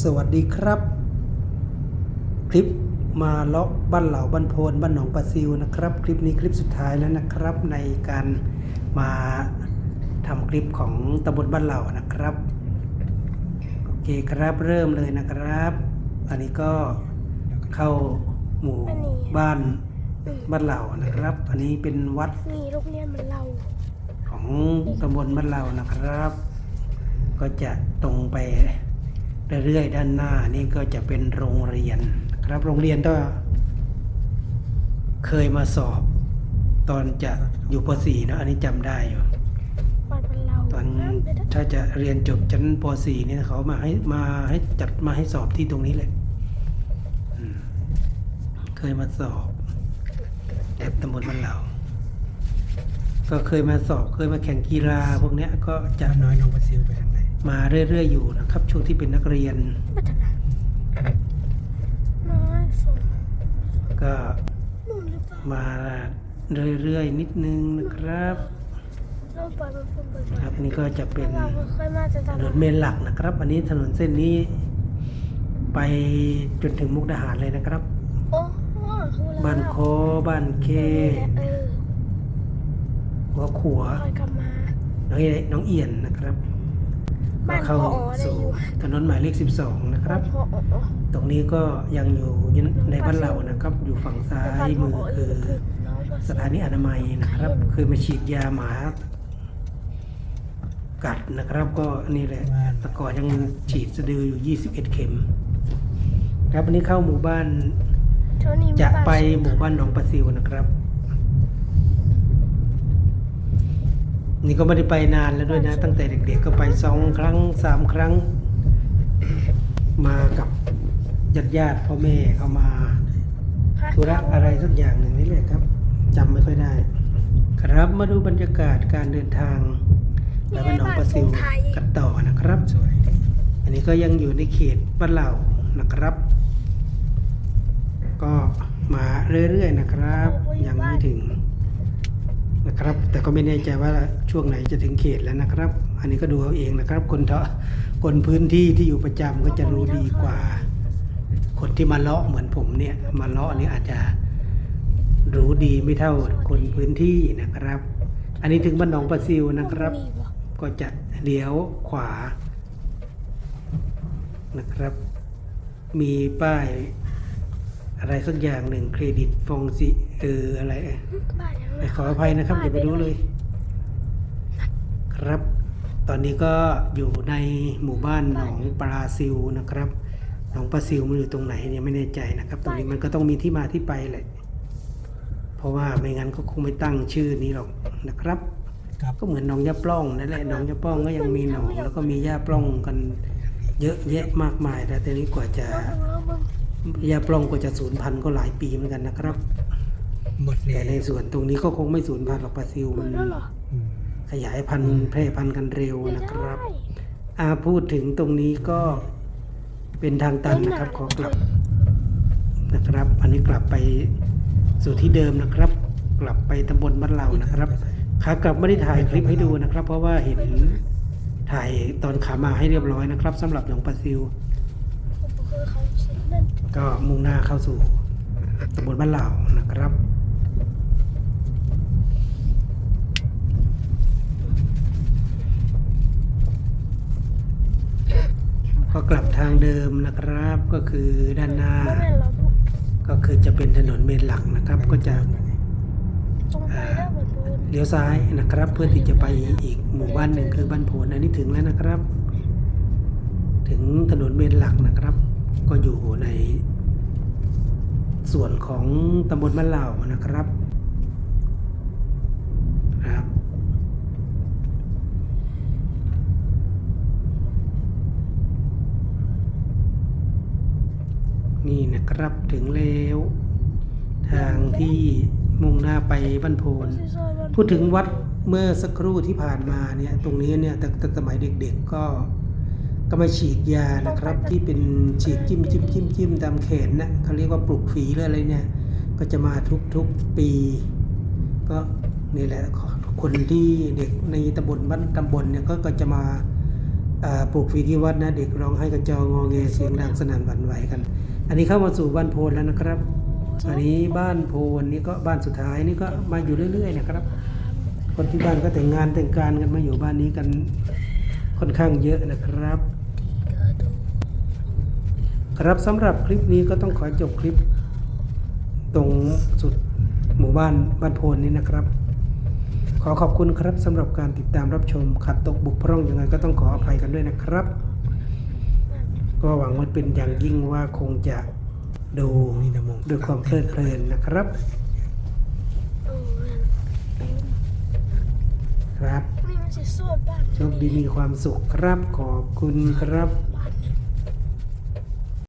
สวัสดีครับ คลิปมาเลาะบ้านเหล่าบ้านโพนบ้านหนองปลาซิวนะครับ คลิปนี้คลิปสุดท้ายแล้วนะครับ ในการมาทำคลิปของตำบลบ้านเหล่านะครับโอเคครับเริ่มเลยนะครับ อันนี้ก็เข้าหมู่บ้านบ้านเหล่านะครับ อันนี้เป็นวัดนี่โรงเรียนเหมือนเราของตำบลบ้านเรานะครับ ก็จะตรงไป เรื่อยๆด้านหน้านี่ก็จะเป็นโรงเรียน ครับโรงเรียนก็เคยมาสอบ ตอนจะอยู่ป .4 นะอันนี้จำได้อยู่บ้านเหมือนเราตอนถ้าจะเรียนจบชั้นป .4 เนี่ยเขามาให้มาให้จัดมาให้สอบที่ตรงนี้เลยอืมเคยมาสอบแอบตำบลบ้านเราก็เคยมาสอบเคยมาแข่งกีฬาพวกเนี้ยก็จะน้อยน้องปลาซิวไปทางไหน มาเรื่อยๆอยู่นะครับ ช่วงที่เป็นนักเรียน ก็มาเรื่อยๆนิดนึงนะครับครับนี่ก็จะเป็นถนนเมนหลักนะครับ อันนี้ถนนเส้นนี้ ไปจนถึงมุกดาหารเลยนะครับบ้านโคบ้านเคหัวขัวน้องเอน้องเอียนนะครับ ก็บ้านเข้าพอได้สู่อยู่ถนนหมายเลข 12 นะครับพออ๋อตรงนี้ก็ยังอยู่ในบ้านเรานะครับ อยู่ฝั่งซ้ายมือคือสถานีอนามัยนะครับเคยมาฉีดยาหมากัดนะครับก็นี่แหละแตะก่อนยังฉีดสะดืออยู่ 21 เข็ม ครับวันนี้เข้าหมู่บ้านเท่านี้จะไปหมู่บ้านหนองปลาซิวนะครับ นี่ก็ไม่ได้ไปนานแล้วด้วยนะ ตั้งแต่เด็กๆก็ไปสองครั้งสามครั้ง มากับญาติญาติๆพ่อแม่เขามาธุระอะไรสักอย่างหนึ่งนี่แหละครับจำไม่ค่อยได้ ครับมาดูบรรยากาศการเดินทางไปบ้านหนองปลาซิวกันต่อนะครับสวยอันนี้ก็ยังอยู่ในเขตบ้านเหล่านะครับ ก็มาเรื่อยๆนะครับ ยังไม่ถึง นะครับ แต่ก็ไม่แน่ใจว่าช่วงไหนจะถึงเขตแล้วนะครับ อันนี้ก็ดูเอาเองนะครับ คนเถาะคนพื้นที่ที่อยู่ประจำก็จะรู้ดีกว่า คนที่มาเลาะเหมือนผมเนี่ย มาเลาะนี่อาจจะรู้ดีไม่เท่าคนพื้นที่นะครับ อันนี้ถึงบ้านหนองปลาซิวนะครับ ก็จะเลี้ยวขวานะครับ มีป้าย อะไรสักอย่างหนึ่งเครดิตฟองซิเอออะไรบ้านยังแต่ขออภัยนะครับอย่าไปรู้เลย ครับ ตอนนี้ก็อยู่ในหมู่บ้านหนองปลาซิวนะครับหนองปลาซิวมันอยู่ตรงไหนเนี่ยไม่แน่ใจนะครับ ตรงนี้มันก็ต้องมีที่มาที่ไปแหละเพราะว่าไม่งั้นก็คงไม่ตั้งชื่อนี้หรอกนะครับครับก็เหมือนหนองยาปล้องนั่นแหละหนองยาปล้องก็ยังมีหนองแล้วก็มีหญ้าปล้องกัน เยอะแยะมากมายแต่ทีนี้กว่าจะเราเบิ่ง หญ้าปล้องกว่าจะสูญพันธุ์ก็หลายปีเหมือนกันนะครับ หมดเลแต่ยในส่วนตรงนี้ก็คงไม่สูญพันธุ์หรอกปลาซิวเบิ่มังนแล้วเหรออืมขยายพันธุ์แพร่พันธุ์กันเร็วไม่นะครับได้อาพูดถึงตรงนี้ก็เป็นทางตันนะครับ ขอกลับนะครับ อันนี้กลับไปสู่ที่เดิมนะครับ กลับไปตำบลบ้านเรานะครับขากลับไม่ได้ถ่ายคลิปให้ดูนะครับ เพราะว่าเห็นถ่ายตอนขามาให้เรียบร้อยนะครับสำหรับหนองปลาซิว ผมเคยเขาเช็ดนั่น ก็มุ่งหน้าเข้าสู่ตำบลบ้านเหล่านะครับก็กลับทางเดิมนะครับก็คือด้านหน้า ก็คือจะเป็นถนนเมนหลักนะครับก็จะเลี้ยวซ้ายนะครับ เพื่อที่จะไปอีกหมู่บ้านหนึ่งคือบ้านโพนอันนี้ถึงแล้วนะครับ ถึงถนนเมนหลักนะครับ ก็อยู่ในส่วนของตำบลบ้านเหล่านะครับครับ นี่นะครับถึงแล้ว ทางที่มุ่งหน้าไปบ้านโพนพูดถึงวัดเมื่อสักครู่ที่ผ่านมาเนี่ย ตรงนี้เนี่ยแต่แต่สมัยเด็กๆก็ ก็มาฉีดยานะครับ ที่เป็นฉีดจิ้มจิ้มจิ้มจิ้มตามแขนนะเขาเรียกว่าปลุกฝีหรืออะไรเนี่ย ก็จะมาทุกๆปี ก็นี่แหละคนที่เด็กในตำบลบ้านตำบลเนี่ยก็ก็จะมาอ่าปลูกฝีที่วัดนะ เด็กร้องให้กระจองงอเงเสียงดังสนั่นหวั่นไหวกัน อันนี้เข้ามาสู่บ้านโพนแล้วนะครับ อันนี้บ้านโพนนี่ก็บ้านสุดท้ายนี่ก็มาอยู่เรื่อย ๆ นะครับ คนที่บ้านก็แต่งงานแต่งการกันมาอยู่บ้านนี้กันค่อนข้างเยอะนะครับ ครับสำหรับคลิปนี้ก็ต้องขอจบคลิป ตรงสุดหมู่บ้านบ้านโพนนี้นะครับ ขอขอบคุณครับสำหรับการติดตามรับชมขัดตกบุกพร่องยังไงก็ต้องขออภัยกันด้วยนะครับ ก็หวังว่าเป็นอย่างยิ่งว่าคงจะดูนี่นะมงด้วยความเพลิดเพลินนะครับเออเป็นครับนี่มันสิสวดบ้านโชคดีมีความสุขครับขอบคุณครับบ